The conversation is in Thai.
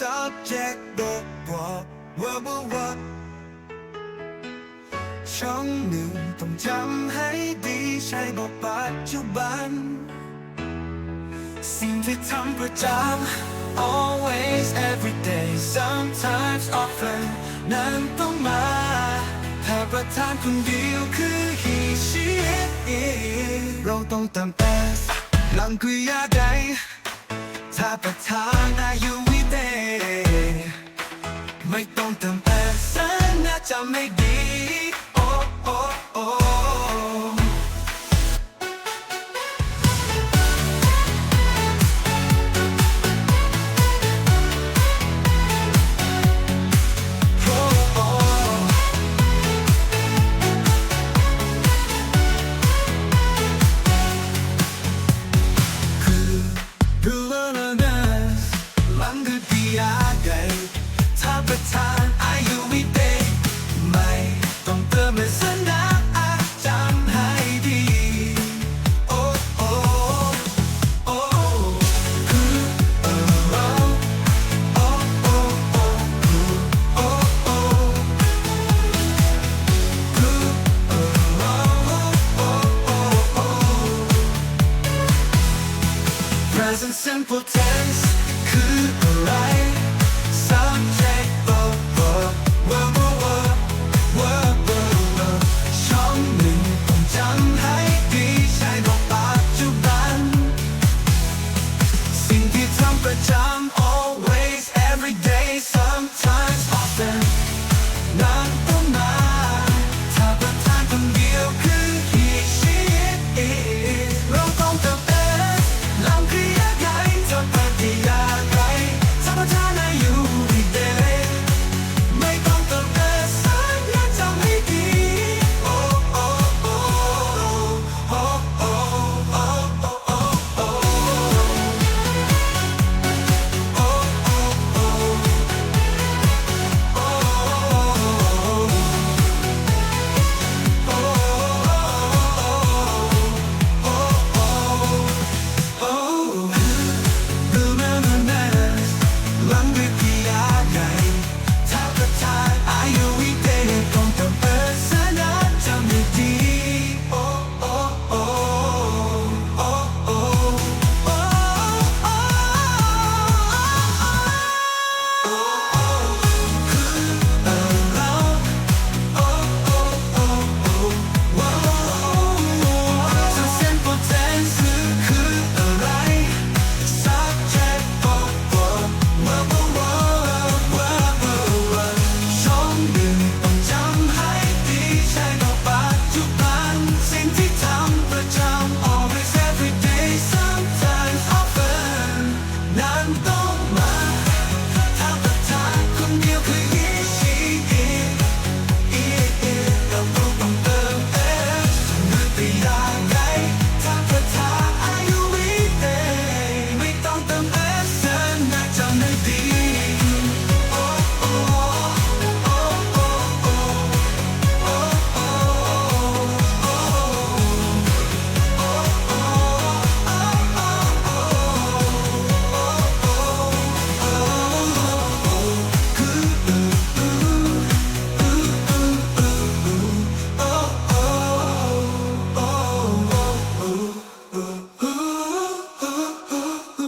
subject บอกบอกว่าว่าว่าช่องหนึ่งต้องจำให้ดีใช่บอกปัจจุบัน สิ่งที่ทำประจำ always every day sometimes often นั้นต้องมาถ้าประธานคนเดียวคือ he she it เราต้องติม s หลังกริยาใดถ้าประธานอายุ น่าจะไม่ simple tense คืออะไร Subject verb verb verb verb verb verb ช่องหนึ่งต้องจำให้ดีใช้บอกปัจจุบัน สิ่งที่ทำประจำ